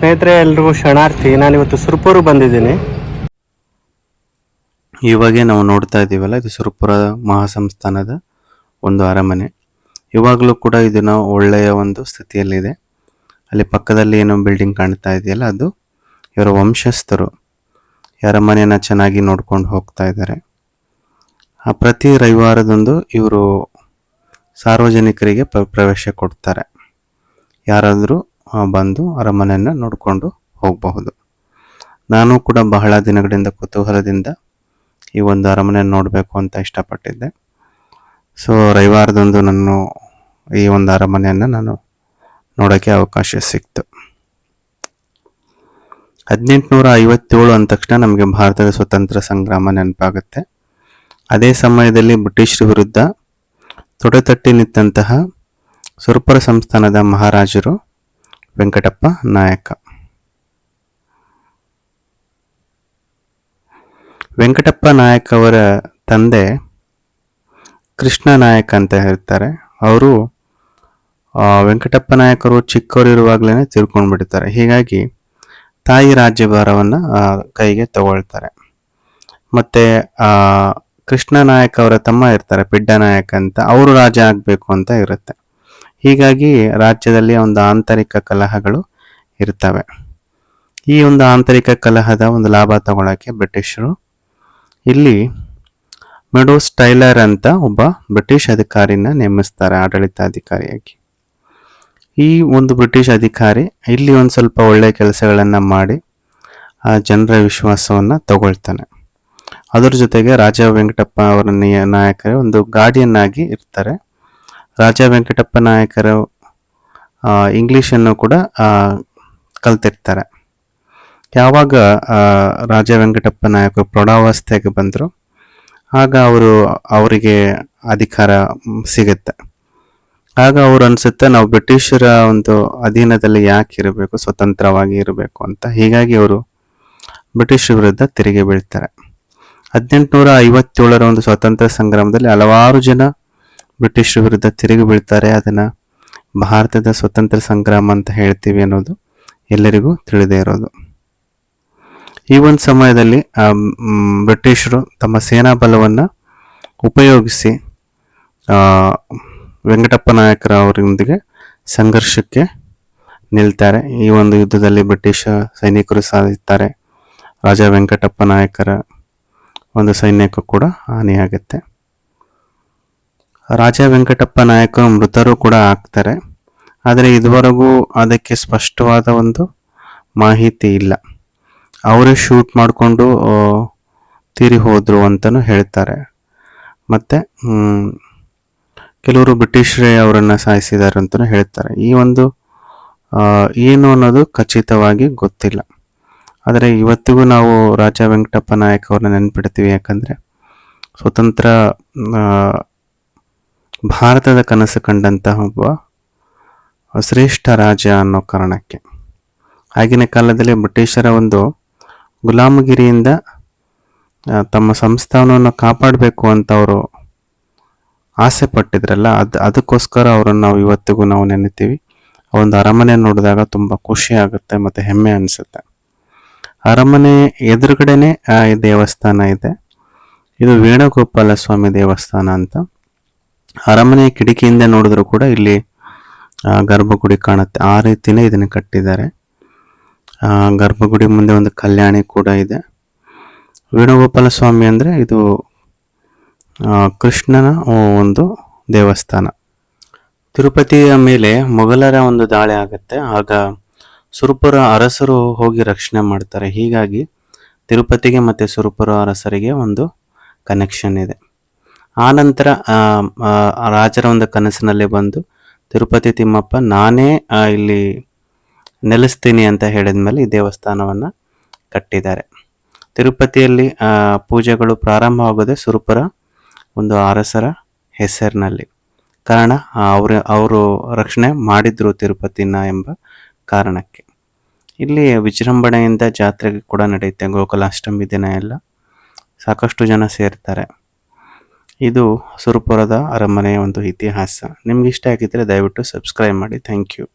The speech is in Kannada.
ಸ್ನೇಹಿತರೆ, ಎಲ್ರಿಗೂ ಶರಣಾರ್ಥಿ. ನಾನಿವತ್ತು ಸುರ್ಪೂರು ಬಂದಿದ್ದೀನಿ. ಇವಾಗೆ ನಾವು ನೋಡ್ತಾ ಇದ್ದೀವಲ್ಲ, ಇದು ಸುರಪುರ ಮಹಾಸಂಸ್ಥಾನದ ಒಂದು ಅರಮನೆ. ಇವಾಗಲೂ ಕೂಡ ಇದನ್ನ ಒಳ್ಳೆಯ ಒಂದು ಸ್ಥಿತಿಯಲ್ಲಿದೆ. ಅಲ್ಲಿ ಪಕ್ಕದಲ್ಲಿ ಏನೋ ಬಿಲ್ಡಿಂಗ್ ಕಾಣ್ತಾ ಇದೆಯಲ್ಲ, ಅದು ಇವರ ವಂಶಸ್ಥರು. ಅರಮನೆಯನ್ನ ಚೆನ್ನಾಗಿ ನೋಡ್ಕೊಂಡು ಹೋಗ್ತಾ ಇದ್ದಾರೆ. ಆ ಪ್ರತಿ ರವಿವಾರದಂದು ಇವರು ಸಾರ್ವಜನಿಕರಿಗೆ ಪ್ರ, ಪ್ರವೇಶ ಕೊಡ್ತಾರೆ. ಯಾರಾದರೂ ಬಂದು ಅರಮನೆಯನ್ನು ನೋಡಿಕೊಂಡು ಹೋಗಬಹುದು. ನಾನು ಕೂಡ ಬಹಳ ದಿನಗಳಿಂದ ಕುತೂಹಲದಿಂದ ಈ ಒಂದು ಅರಮನೆ ನೋಡಬೇಕು ಅಂತ ಇಷ್ಟಪಟ್ಟಿದ್ದೆ. ಸೊ ರವಿವಾರದಂದು ನಾನು ಈ ಒಂದು ಅರಮನೆಯನ್ನು ನಾನು ನೋಡೋಕ್ಕೆ ಅವಕಾಶ ಸಿಕ್ತು. ಹದಿನೆಂಟುನೂರ ಐವತ್ತೇಳು ಅಂದ ತಕ್ಷಣ ನಮಗೆ ಭಾರತದ ಸ್ವತಂತ್ರ ಸಂಗ್ರಾಮ ನೆನಪಾಗುತ್ತೆ. ಅದೇ ಸಮಯದಲ್ಲಿ ಬ್ರಿಟಿಷರ ವಿರುದ್ಧ ತೊಡೆತಟ್ಟಿ ನಿಂತಹ ಸುರಪುರ ಸಂಸ್ಥಾನದ ಮಹಾರಾಜರು ವೆಂಕಟಪ್ಪ ನಾಯಕ. ವೆಂಕಟಪ್ಪ ನಾಯಕ್ ಅವರ ತಂದೆ ಕೃಷ್ಣ ನಾಯಕ್ ಅಂತ ಹೇಳ್ತಾರೆ. ಅವರು ವೆಂಕಟಪ್ಪ ನಾಯಕರು ಚಿಕ್ಕವರಿರುವಾಗಲೇ ತಿಳ್ಕೊಂಡ್ಬಿಡ್ತಾರೆ ಹೀಗಾಗಿ ತಾಯಿ ರಾಜ್ಯಭಾರವನ್ನು ಕೈಗೆ ತಗೊಳ್ತಾರೆ. ಮತ್ತು ಕೃಷ್ಣ ನಾಯಕ್ ಅವರ ತಮ್ಮ ಇರ್ತಾರೆ, ಪಿಡ್ಡ ನಾಯಕ್ ಅಂತ. ಅವರು ರಾಜ ಆಗಬೇಕು ಅಂತ ಇರುತ್ತೆ. ಹೀಗಾಗಿ ರಾಜ್ಯದಲ್ಲಿ ಒಂದು ಆಂತರಿಕ ಕಲಹಗಳು ಇರ್ತವೆ. ಈ ಒಂದು ಆಂತರಿಕ ಕಲಹದ ಒಂದು ಲಾಭ ತಗೊಳ್ಳೋಕ್ಕೆ ಬ್ರಿಟಿಷರು, ಇಲ್ಲಿ ಮೆಡೋಸ್ ಟೈಲರ್ ಅಂತ ಒಬ್ಬ ಬ್ರಿಟಿಷ್ ಅಧಿಕಾರಿನ ನೇಮಿಸ್ತಾರೆ, ಆಡಳಿತಾಧಿಕಾರಿಯಾಗಿ. ಈ ಒಂದು ಬ್ರಿಟಿಷ್ ಅಧಿಕಾರಿ ಇಲ್ಲಿ ಒಂದು ಸ್ವಲ್ಪ ಒಳ್ಳೆಯ ಕೆಲಸಗಳನ್ನು ಮಾಡಿ, ಆ ಜನರ ವಿಶ್ವಾಸವನ್ನು ತಗೊಳ್ತಾನೆ. ಅದರ ಜೊತೆಗೆ ರಾಜ ವೆಂಕಟಪ್ಪ ಅವರ ನಿಯ- ನಾಯಕರೇ ಒಂದು ಗಾರ್ಡಿಯನ್ ಆಗಿ ಇರ್ತಾರೆ. ರಾಜ ವೆಂಕಟಪ್ಪ ನಾಯಕರು ಇಂಗ್ಲೀಷನ್ನು ಕೂಡ ಕಲ್ತಿರ್ತಾರೆ. ಯಾವಾಗ ರಾಜ ವೆಂಕಟಪ್ಪ ನಾಯಕರು ಪ್ರೌಢಾವಸ್ಥೆಗೆ ಬಂದರು, ಆಗ ಅವರು ಅವರಿಗೆ ಅಧಿಕಾರ ಸಿಗುತ್ತೆ. ಆಗ ಅವ್ರು ಅನ್ಸುತ್ತೆ, ನಾವು ಬ್ರಿಟಿಷರ ಒಂದು ಅಧೀನದಲ್ಲಿ ಯಾಕೆ ಇರಬೇಕು, ಸ್ವತಂತ್ರವಾಗಿ ಇರಬೇಕು ಅಂತ. ಹೀಗಾಗಿ ಅವರು ಬ್ರಿಟಿಷ್ ವಿರುದ್ಧ ತಿರುಗಿ ಬೀಳ್ತಾರೆ. ಹದಿನೆಂಟುನೂರ ಐವತ್ತೇಳರ ಒಂದು ಸ್ವಾತಂತ್ರ್ಯ ಸಂಗ್ರಾಮದಲ್ಲಿ ಹಲವಾರು ಜನ ಬ್ರಿಟಿಷ್ ವಿರುದ್ಧ ತಿರುಗಿ ಬೀಳ್ತಾರೆ. ಅದನ್ನ ಭಾರತದ ಸ್ವತಂತ್ರ ಸಂಗ್ರಾಮ ಅಂತ ಹೇಳ್ತೀವಿ ಅನ್ನೋದು ಎಲ್ಲರಿಗೂ ತಿಳಿದೇ ಇರೋದು. ಈ ಒಂದು ಸಮಯದಲ್ಲಿ ಬ್ರಿಟಿಷರು ತಮ್ಮ ಸೇನಾ ಬಲವನ್ನು ಉಪಯೋಗಿಸಿ ವೆಂಕಟಪ್ಪ ನಾಯಕರ ಅವರೊಂದಿಗೆ ಸಂಘರ್ಷಕ್ಕೆ ನಿಲ್ತಾರೆ. ಈ ಒಂದು ಯುದ್ಧದಲ್ಲಿ ಬ್ರಿಟಿಷ್ ಸೈನಿಕರು ಸಾಧಿಸ್ತಾರೆ ರಾಜ ವೆಂಕಟಪ್ಪ ನಾಯಕರ ಒಂದು ಸೈನ್ಯಕ್ಕೂ ಕೂಡ ಹಾನಿಯಾಗುತ್ತೆ. ರಾಜ ವೆಂಕಟಪ್ಪ ನಾಯಕರು ಮೃತರು ಕೂಡ ಆಗ್ತಾರೆ. ಆದರೆ ಇದುವರೆಗೂ ಅದಕ್ಕೆ ಸ್ಪಷ್ಟವಾದ ಒಂದು ಮಾಹಿತಿ ಇಲ್ಲ. ಅವರೇ ಶೂಟ್ ಮಾಡಿಕೊಂಡು ತೀರಿ ಹೋದರು ಅಂತಲೂ ಹೇಳ್ತಾರೆ. ಮತ್ತು ಕೆಲವರು ಬ್ರಿಟಿಷರೇ ಅವರನ್ನು ಸಾಯಿಸಿದ್ದಾರೆ ಅಂತಲೂ ಹೇಳ್ತಾರೆ. ಈ ಒಂದು ಏನು ಅನ್ನೋದು ಖಚಿತವಾಗಿ ಗೊತ್ತಿಲ್ಲ. ಆದರೆ ಇವತ್ತಿಗೂ ನಾವು ರಾಜ ವೆಂಕಟಪ್ಪ ನಾಯಕ್ ಅವ್ರನ್ನ ನೆನ್ಪಿಡ್ತೀವಿ ಯಾಕಂದರೆ, ಸ್ವತಂತ್ರ ಭಾರತದ ಕನಸು ಕಂಡಂತಹ ಒಬ್ಬ ಶ್ರೇಷ್ಠ ರಾಜ ಅನ್ನೋ ಕಾರಣಕ್ಕೆ. ಆಗಿನ ಕಾಲದಲ್ಲಿ ಬ್ರಿಟಿಷರ ಒಂದು ಗುಲಾಮಗಿರಿಯಿಂದ ತಮ್ಮ ಸಂಸ್ಥಾನವನ್ನು ಕಾಪಾಡಬೇಕು ಅಂತ ಅವರು ಆಸೆ ಪಟ್ಟಿದ್ರಲ್ಲ, ಅದು, ಅದಕ್ಕೋಸ್ಕರ ಅವರನ್ನು ನಾವು ಇವತ್ತಿಗೂ ನಾವು ನೆನೆತೀವಿ. ಒಂದು ಅರಮನೆ ನೋಡಿದಾಗ ತುಂಬ ಖುಷಿ ಆಗುತ್ತೆ ಮತ್ತು ಹೆಮ್ಮೆ ಅನಿಸುತ್ತೆ. ಅರಮನೆ ಎದುರುಗಡೆನೆ ಈ ದೇವಸ್ಥಾನ ಇದೆ. ಇದು ವೇಣುಗೋಪಾಲ ಸ್ವಾಮಿ ದೇವಸ್ಥಾನ ಅಂತ. ಅರಮನೆ ಕಿಟಕಿಯಿಂದ ನೋಡಿದ್ರು ಕೂಡ ಇಲ್ಲಿ ಗರ್ಭಗುಡಿ ಕಾಣುತ್ತೆ. ಆ ರೀತಿನೇ ಇದನ್ನು ಕಟ್ಟಿದ್ದಾರೆ. ಗರ್ಭಗುಡಿ ಮುಂದೆ ಒಂದು ಕಲ್ಯಾಣಿ ಕೂಡ ಇದೆ. ವೇಣುಗೋಪಾಲ ಸ್ವಾಮಿ ಅಂದರೆ ಇದು ಕೃಷ್ಣನ ಒಂದು ದೇವಸ್ಥಾನ. ತಿರುಪತಿಯ ಮೇಲೆ ಮೊಘಲರ ಒಂದು ದಾಳಿ ಆಗುತ್ತೆ. ಆಗ ಸುರಪುರ ಅರಸರು ಹೋಗಿ ರಕ್ಷಣೆ ಮಾಡ್ತಾರೆ. ಹೀಗಾಗಿ ತಿರುಪತಿಗೆ ಮತ್ತು ಸುರಪುರ ಅರಸರಿಗೆ ಒಂದು ಕನೆಕ್ಷನ್ ಇದೆ. ಆನಂತರ ರಾಜರ ಒಂದು ಕನಸಿನಲ್ಲಿ ಬಂದು, ತಿರುಪತಿ ತಿಮ್ಮಪ್ಪ, ನಾನೇ ಇಲ್ಲಿ ನೆಲೆಸ್ತೀನಿ ಅಂತ ಹೇಳಿದ ಮೇಲೆ ಈ ದೇವಸ್ಥಾನವನ್ನು ಕಟ್ಟಿದ್ದಾರೆ. ತಿರುಪತಿಯಲ್ಲಿ ಪೂಜೆಗಳು ಪ್ರಾರಂಭವಾಗೋದೇ ಸುರಪುರ, ಒಂದು ಅರಸರ ಹೆಸರಿನಲ್ಲಿ. ಕಾರಣ, ಅವರು ಅವರು ರಕ್ಷಣೆ ಮಾಡಿದ್ರು ತಿರುಪತಿನ ಎಂಬ ಕಾರಣಕ್ಕೆ. ಇಲ್ಲಿ ವಿಜೃಂಭಣೆಯಿಂದ ಜಾತ್ರೆಗೆ ಕೂಡ ನಡೆಯುತ್ತೆ, ಗೋಕುಲಾಷ್ಟಮಿ ದಿನ ಎಲ್ಲ. ಸಾಕಷ್ಟು ಜನ ಸೇರ್ತಾರೆ. ಇದು ಸುರಪುರದ ಅರಮನೆಯ ಒಂದು ಇತಿಹಾಸ. ನಿಮ್ಗೆ ಇಷ್ಟ ಆಗಿದ್ರೆ ದಯವಿಟ್ಟು ಸಬ್ಸ್ಕ್ರೈಬ್ ಮಾಡಿ. Thank you